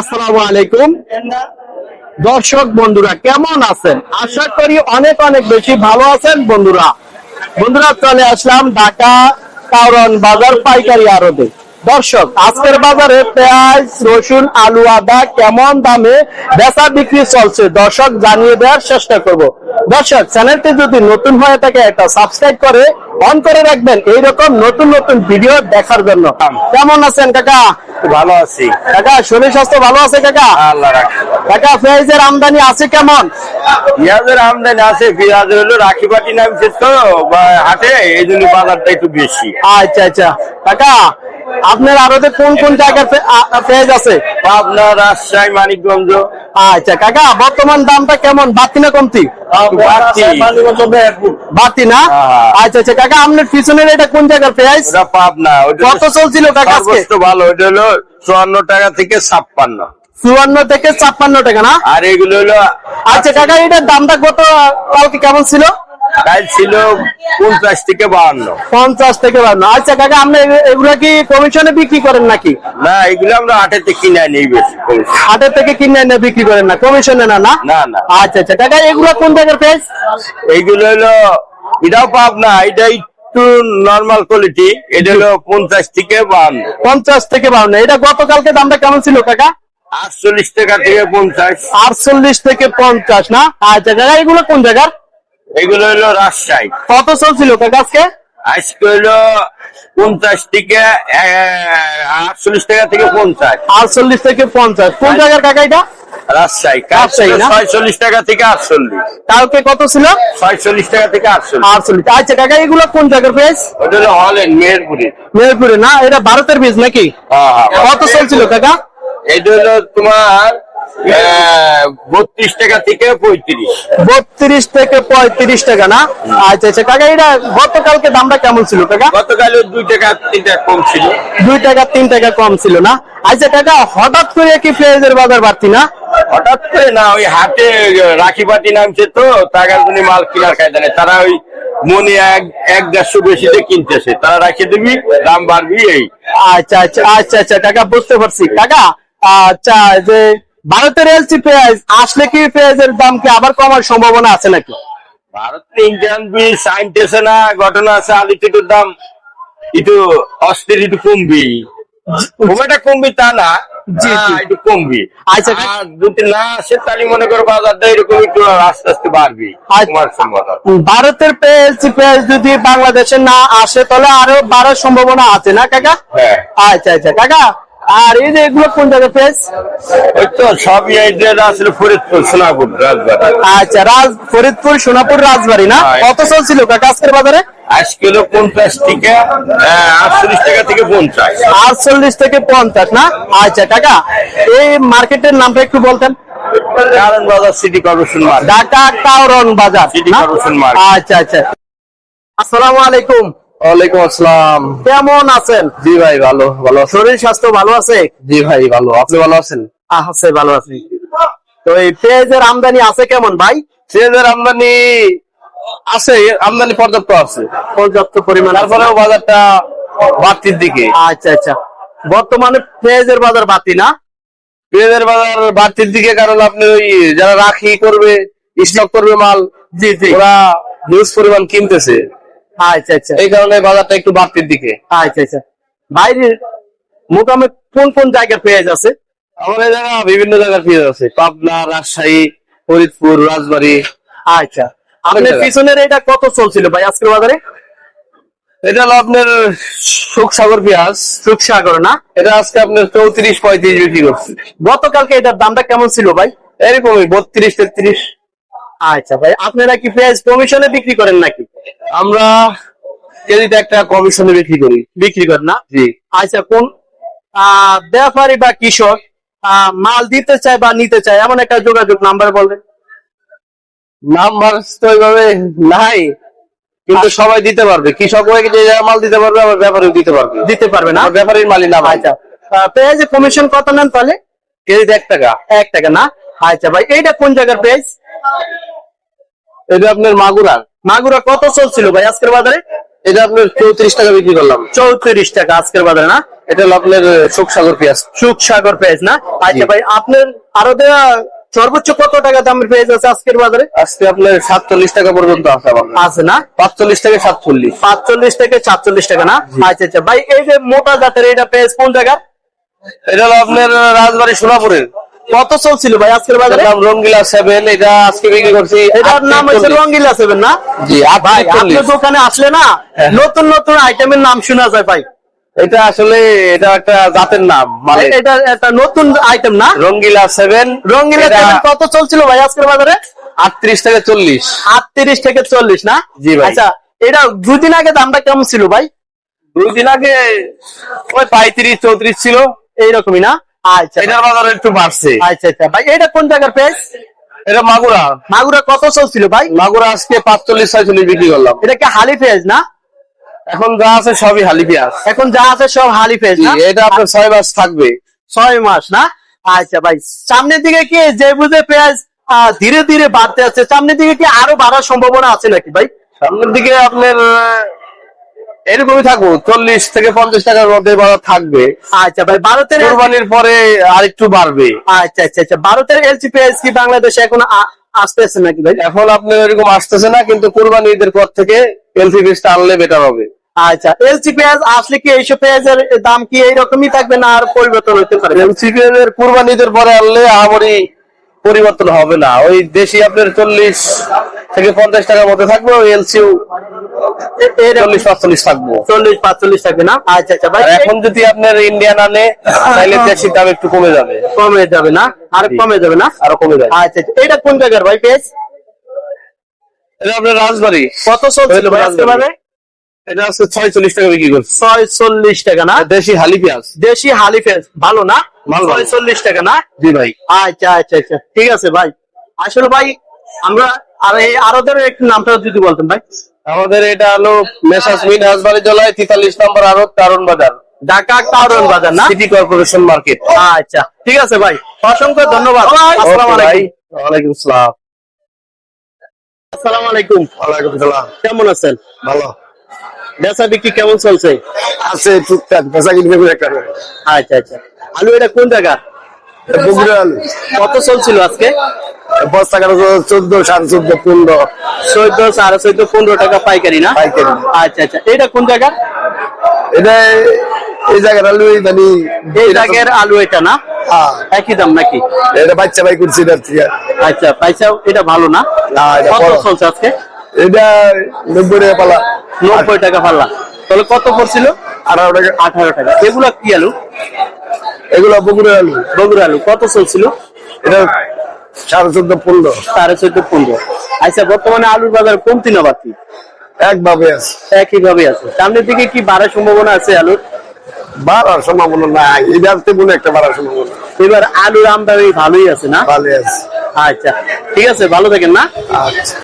আসসালামু আলাইকুম। দর্শক বন্ধুরা, কেমন আছেন? আশা করি অনেক অনেক বেশি ভালো আছেন বন্ধুরা। বন্ধুরা, চলে আসলাম ঢাকা কারণ বাজার পাইকারি আড়তে। দর্শক আজকের বাজারে পেঁয়াজ রসুন আলু আদা কেমন দামে বেচা বিক্রি চলছে? দর্শক জানিয়ে দেওয়ার চেষ্টা করব। দর্শক চ্যানেলটি যদি নতুন হয়ে থাকে একটা সাবস্ক্রাইব করে অন করে রাখবেন। এইরকম নতুন নতুন ভিডিও দেখার জন্য। কেমন আছেন কাকা? ভালো আছি। কাকা শরীর স্বাস্থ্য ভালো আছে কাকা? আল্লাহ রাখে। কাকা পেঁয়াজের আমদানি আছে কেমন? পেঁয়াজের আমদানি আছে পেঁয়াজ হলো রাখি পাটি নামছে তো বা হাটে এই জন্য বাজারটা একটু বেশি। আচ্ছা আচ্ছা। কাকা আপনার আরতে কোন কোন আ- পেঁয়াজ আছে? পাবনা রাজশাহী মানিকগঞ্জ। আচ্ছা কাকা বর্তমান দামটা কেমন? বাড়তি না কমতি? বাড়তি। বাড়তি না? হ্যাঁ। আচ্ছা আচ্ছা কাকা আপনার পিছনের এটা কোন জায়গার পেঁয়াজ পাবনা কত চলছিল কাকা ভালো ওটা হলো চুয়ান্ন টাকা থেকে ছাপ্পান্ন। চুয়ান্ন থেকে ছাপ্পান্ন টাকা না? আর এগুলো হলো আচ্ছা কাকা এটার দামটা কত কালকে কেমন ছিল? কাল ছিল পঞ্চাশ থেকে বাহান্ন। পঞ্চাশ থেকে বান্ন আচ্ছা কাকা আপনি এগুলা কি কমিশনে বিক্রি করেন নাকি? না এগুলো আমরা হাটেতে কিনে আনি বেশি হাটের থেকে কিনে এনে বিক্রি করেন না কমিশনে না না? না না। আচ্ছা আচ্ছা। কাকা এগুলো কোন জায়গার পেঁয়াজ এইগুলো হলো এটাও পাবনা এটা একটু নর্মাল কোয়ালিটি এটা হলো পঞ্চাশ থেকে বাহান্ন। পঞ্চাশ থেকে বাউন্ন এটা গতকালকে দামটা কেমন ছিল কাকা? আটচল্লিশ টাকা থেকে পঞ্চাশ। আটচল্লিশ থেকে পঞ্চাশ না? আচ্ছা কাকা এগুলো কোন জায়গার? এগুলো হলো রাজশাহী। কত চলছিল আজকে আজকে হলো পঞ্চাশ থেকে আটচল্লিশ টাকা থেকে পঞ্চাশ। আটচল্লিশ থেকে পঞ্চাশ। কোন জায়গার কাকা এটা? রাজশাহী। রাজশাহী না? ছয়চল্লিশ টাকা থেকে আটচল্লিশ। কালকে কত ছিল? ছয়চল্লিশ টাকা থেকে আটচল্লিশ। আটচল্লিশ। আচ্ছা কাকা এগুলো কোন জায়গার পেঁয়াজ ওটা হলো হলেন মেহেরপুরি। মেহেরপুরে না এটা ভারতের বীজ নাকি? কত চলছিল কাকা? এটা হলো তোমার বত্রিশ টাকা থেকে পঁয়ত্রিশ। বত্রিশ থেকে পঁয়ত্রিশ টাকা না? আচ্ছা আচ্ছা কাকা এটা গতকালকে দামটা কেমন ছিল কাকা? গতকাল দুই টাকা তিন টাকা কম ছিল। দুই টাকা তিন টাকা কম ছিল না? আচ্ছা কাকা হঠাৎ করে কি পেঁয়াজের বাজার বাড়তি না? হঠাৎ করে না ওই হাটে রাখি পাটি নামছে তো টাকার জন্য মাল কেনার কায়দা নেই। তারা ওই মনে এক এক দেড়শো বেশিতে কিনতেছে। তারা রাখে দিবি দাম বাড়বি এই। আচ্ছা আচ্ছা আচ্ছা আচ্ছা কাকা বুঝতে পারছি। কাকা আচ্ছা যে ভারতের এলসি পেঁয়াজ আসলে কি পেঁয়াজের দাম কি আবার কমার সম্ভাবনা আছে নাকি? ভারতের ইন্ডিয়ান বীজ আইনতেছে না ঘটনা আছে আলু দাম একটু অস্থির একটু কমবি। কমবি তা না জি, জি। একটু কমবি। আচ্ছা। যদি না আসে তাহলে মনে করো বাজারটা এরকম একটু আস্তে আস্তে বাড়বি আচ্ছা। ভারতের পেঁয়াজ যদি বাংলাদেশে না আসে তাহলে আরও বাড়ার সম্ভাবনা আছে না কাকা? হ্যাঁ। আচ্ছা আচ্ছা। কাকা আর এই যে এগুলো কোন জায়গায় পেঁয়াজ ওই তো সবই এই যে আসলে ফরিদপুর সোনাপুর রাজবাড়ি। আচ্ছা রাজ ফরিদপুর সোনাপুর রাজবাড়ি না? হ্যাঁ। কত চলছিল কাকা আজকের বাজারে? আজকে হলো পঞ্চাশ থেকে আটচল্লিশ টাকা থেকে পঞ্চাশ। আটচল্লিশ থেকে পঞ্চাশ না? আচ্ছা কাকা এই মার্কেটের নামটা একটু বলতেন। কারণ বাজার city corporation market. Dhaka Kawran Bazar city? Corporation market. আচ্ছা আচ্ছা। আসসালামু আলাইকুম। ওয়ালাইকুম আসসালাম। কেমন আছেন? জি ভাই ভালো ভালো শরীর স্বাস্থ্য ভালো আছে? জি ভাই ভালো। আপনি ভালো আছেন? আছে ভালো আছি। তো এই পেঁয়াজের আমদানি আছে কেমন ভাই? পেঁয়াজের আমদানি আছে আমদানি পর্যাপ্ত আছে। পর্যাপ্ত পরিমাণ আছে। তারপরেও বাজারটা বাড়তির দিকে। আচ্ছা আচ্ছা। বর্তমানে পেঁয়াজের বাজার বাতি না? পেঁয়াজের বাজার বাড়তির দিকে কারণ আপনি ওই যারা রাখি করবে স্টক করবে মাল জি জি। ওরা নিউজ পরিমাণ কিনতেছে। আচ্ছা আচ্ছা। এই কারণে বাজারটা একটু বাড়তির দিকে। আচ্ছা আচ্ছা। বাইরের মোকামে কোন কোন জায়গার পেঁয়াজ আছে? আমাদের জায়গা বিভিন্ন জায়গার পেঁয়াজ আছে। পাবনা রাজশাহী ফরিদপুর রাজবাড়ী। আচ্ছা। আপনার পিছনের এটা কত চলছিল ভাই আজকের বাজারে? এটা হলো আপনার সুখসাগর পেঁয়াজ। সুখসাগর না? এটা আজকে আপনার চৌত্রিশ পঁয়ত্রিশ বিক্রি করছে। গতকালকে এটার দামটা কেমন ছিল ভাই? এরকমই বত্রিশ তেত্রিশ। আচ্ছা ভাই আপনারা কি পেঁয়াজ কমিশনে বিক্রি করেন নাকি? আমরা কেজিতে একটা কমিশনে বিক্রি করি। বিক্রি করেন না? জি। আচ্ছা কোন ব্যাপারী বা কৃষক মাল দিতে চায় বা নিতে চায় এমন একটা যোগাযোগ নাম্বার বলবেন নাম্বার তো ওইভাবে নাই কিন্তু সবাই দিতে পারবে। কৃষক হয়ে যে মাল দিতে পারবে আবার ব্যাপারেও দিতে পারবে। দিতে পারবে না? ব্যাপারীর মালিক না আচ্ছা পেঁয়াজের কমিশন কত নেন তাহলে? কেজিতে এক টাকা। এক টাকা না? আচ্ছা ভাই এইটা কোন জায়গার পেঁয়াজ? এটা আপনার মাগুরা। মাগুরা কত চলছিল ভাই আজকের বাজারে? এটা আপনার চৌত্রিশ টাকা বিক্রি করলাম। চৌত্রিশ টাকা আজকের বাজারে না? এটা হলো আপনার শোকসাগর পেঁয়াজ। সুখ সাগর পেঁয়াজ না? আচ্ছা ভাই আপনার আরও দেওয়া সর্বোচ্চ কত টাকা দামের পেঁয়াজ আছে আজকের বাজারে? আজকে আপনার সাতচল্লিশ টাকা পর্যন্ত আছে আছে না? পাঁচচল্লিশ থেকে সাতচল্লিশ। পাঁচচল্লিশ থেকে সাতচল্লিশ টাকা না? আচ্ছা আচ্ছা। ভাই এই যে মোটা জাতের এটা পেঁয়াজ কোন জায়গা এটা হলো আপনার রাজবাড়ি সোনাপুরের। কত চলছিল ভাই আজকের বাজারে? নাম রঙ্গিলা সেভেন এটা আজকে বিক্রি করছি এটার নাম হচ্ছে রঙ্গিলা সেভেন না? জি ভাই আপনি দোকানে আসলে না হ্যাঁ। নতুন নতুন আইটেমের নাম শোনা যায় ভাই। এটা আসলে এটা একটা জাতের নাম মানে এটা একটা নতুন আইটেম না? রঙ্গিলা সেভেন রঙ্গিলা সেভেন কত চলছিল ভাই আজকের বাজারে? আটত্রিশ থেকে চল্লিশ। আটত্রিশ থেকে চল্লিশ না? জি ভাই। আচ্ছা এটা দুদিন আগে দামটা কেমন ছিল ভাই? দুদিন আগে ওই পঁয়ত্রিশ চৌত্রিশ ছিল। এইরকমই না? আচ্ছা এটার বাজার একটু বাড়ছে। আচ্ছা আচ্ছা। ভাই এটা কোন জায়গার পেঁয়াজ এটা মাগুরা। মাগুরা কত চলছিল ভাই? মাগুরা আজকে পাঁচচল্লিশ ছয়চল্লিশ বিক্রি করলাম। এটা কি হালি পেঁয়াজ না? এখন যা আছে সবই হালি পেঁয়াজ। এখন যা আছে সব হালি পেঁয়াজ জি, এটা আপনার ছয় মাস থাকবে। ছয় মাস না? আচ্ছা ভাই। সামনের দিকে কি যে বুঝে পেঁয়াজ ধীরে ধীরে বাড়তে আছে? সামনের দিকে কি আরও বাড়ার সম্ভাবনা আছে নাকি ভাই? সামনের দিকে আপনার এরকমই থাকব চল্লিশ থেকে পঞ্চাশ টাকার মধ্যে বাজার থাকবে। আচ্ছা ভাই ভারতের কোরবানির পরে আর একটু বাড়বে। আচ্ছা আচ্ছা আচ্ছা ভারতের এলসি পেঁয়াজ কি বাংলাদেশে এখন আসতেছে নাকি ভাই? এখন আপনার এরকম আসতেছে না কিন্তু কোরবানি ঈদের পর থেকে এলসি পিসটা আনলে বেটার হবে। আচ্ছা এলসি পেঁয়াজ আসলে কি এইসব পেঁয়াজের দাম কি এইরকমই থাকবে না আর পরিবর্তন হতে পারে? এলসি এর কোরবানি ঈদের পরে আনলে আহামরি পরিবর্তন হবে না। ওই দেশি আপনার চল্লিশ থেকে পঞ্চাশ টাকার মধ্যে থাকবে ওই এলসিও চল্লিশ পাঁচচল্লিশ থাকব। চল্লিশ পাঁচচল্লিশ থাকবে না? আচ্ছা আচ্ছা ভাই। এখন যদি আপনার ইন্ডিয়ান আনে তাহলে দেশির দাম একটু কমে যাবে। কমে যাবে না? আর কমে যাবে না? আরও কমে যাবে। আচ্ছা আচ্ছা। এটা কোন জায়গার ভাই এটা আপনার রাজবাড়ি। কত চলছিল ভাই এটা ছয়চল্লিশ টাকা বিক্রি করছে। ছয় চল্লিশ টাকা না? দেশি হালি পেঁয়াজ। দেশি হালি পেঁয়াজ। ভালো না? ভালো, ভালো। ছয় চল্লিশ টাকা না? জি ভাই। আচ্ছা আচ্ছা আচ্ছা। ঠিক আছে ভাই। আসলে ভাই আমরা আর এই আরোদের একটু নামটা যদি বলতেন ভাই। আমাদের এটা হলো মেসাস মিন হাসবাড়ি জলায় তেতাল্লিশ নম্বর আরও কারণ বাজার। ঢাকা কাউরন বাজার না? City corporation market. আচ্ছা ঠিক আছে ভাই। অসংখ্য ধন্যবাদ। আসসালামু আলাইকুম। ওয়ালাইকুম আসসালাম। আসসালামু আলাইকুম। ওয়ালাইকুম সালাম কেমন আছেন? ভালো। বেচা বিক্রি কেমন চলছে? আছে টুকটাক বেচা কিনবে একটা আচ্ছা আচ্ছা। আলু এটা কোন জায়গা? বগুড়া আলু। কত চলছিল আজকে? বস্তা চোদ্দ সাড়ে চোদ্দ পনেরো। চোদ্দ সাড়ে চোদ্দ পনেরো টাকা পাইকারি না? পাইকারি। আচ্ছা আচ্ছা। এটা কোন জায়গা? এটা এই জায়গার আলু জানি এই জায়গার আলু এটা না? হ্যাঁ। একই দাম নাকি? এটা বাচ্চা ভাই করছি আচ্ছা পয়সা এটা ভালো না? না, কত চলছে আজকে? এটা নব্বই টাকা পালা। নব্বই টাকা পাল্লা। তাহলে কত পড়ছিল? আঠারো টাকা। আঠারো টাকা। এগুলো কি আলু? এগুলো বগুড়া আলু। বগুড়া আলু। কত চলছিল? এটা সাড়ে চোদ্দ পনেরো। সাড়ে চোদ্দ পনেরো। আচ্ছা বর্তমানে আলুর বাজার কমতি না একভাবে আছে। একই ভাবে আছে। সামনের দিকে কি বাড়ার সম্ভাবনা আছে আলুর? বাড়ার সম্ভাবনা নাই। এবার তেমন একটা বাড়ার সম্ভাবনা এবার আলুর আমদানি ভালোই আছে না? ভালোই আছে। আচ্ছা ঠিক আছে ভালো থাকেন না? আচ্ছা।